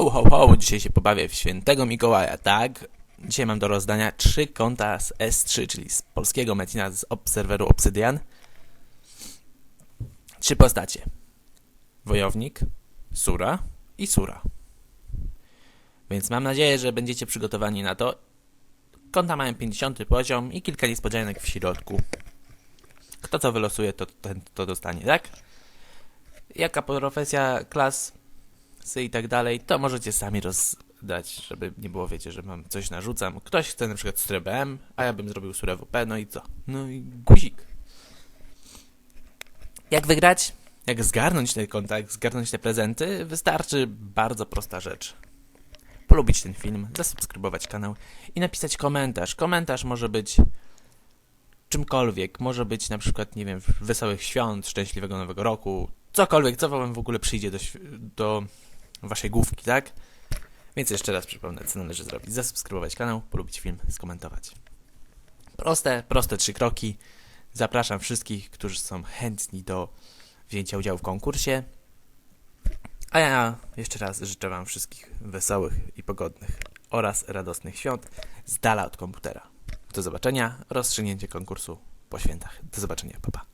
Ho, ho, ho, dzisiaj się pobawię w świętego Mikołaja, tak? Dzisiaj mam do rozdania trzy konta z S3, czyli z polskiego Metina z serweru Obsydian. Trzy postacie. Wojownik, Sura i Sura. Więc mam nadzieję, że będziecie przygotowani na to. Konta mają 50 poziom i kilka niespodzianek w środku. Kto co wylosuje, to to dostanie, tak? Jaka profesja, klas, i tak dalej, to możecie sami rozdać, żeby nie było, wiecie, że mam coś narzucam. Ktoś chce na przykład surę BM, a ja bym zrobił surę WP, no i co? No i guzik. Jak wygrać? Jak zgarnąć te konta, jak zgarnąć te prezenty? Wystarczy bardzo prosta rzecz. Polubić ten film, zasubskrybować kanał i napisać komentarz. Komentarz może być czymkolwiek. Może być na przykład, nie wiem, wesołych świąt, szczęśliwego nowego roku, cokolwiek, co wam w ogóle przyjdzie do, do waszej główki, tak? Więc jeszcze raz przypomnę, co należy zrobić. Zasubskrybować kanał, polubić film, skomentować. Proste, proste trzy kroki. Zapraszam wszystkich, którzy są chętni do wzięcia udziału w konkursie. A ja jeszcze raz życzę wam wszystkich wesołych i pogodnych oraz radosnych świąt z dala od komputera. Do zobaczenia, rozstrzygnięcie konkursu po świętach. Do zobaczenia, papa. Pa.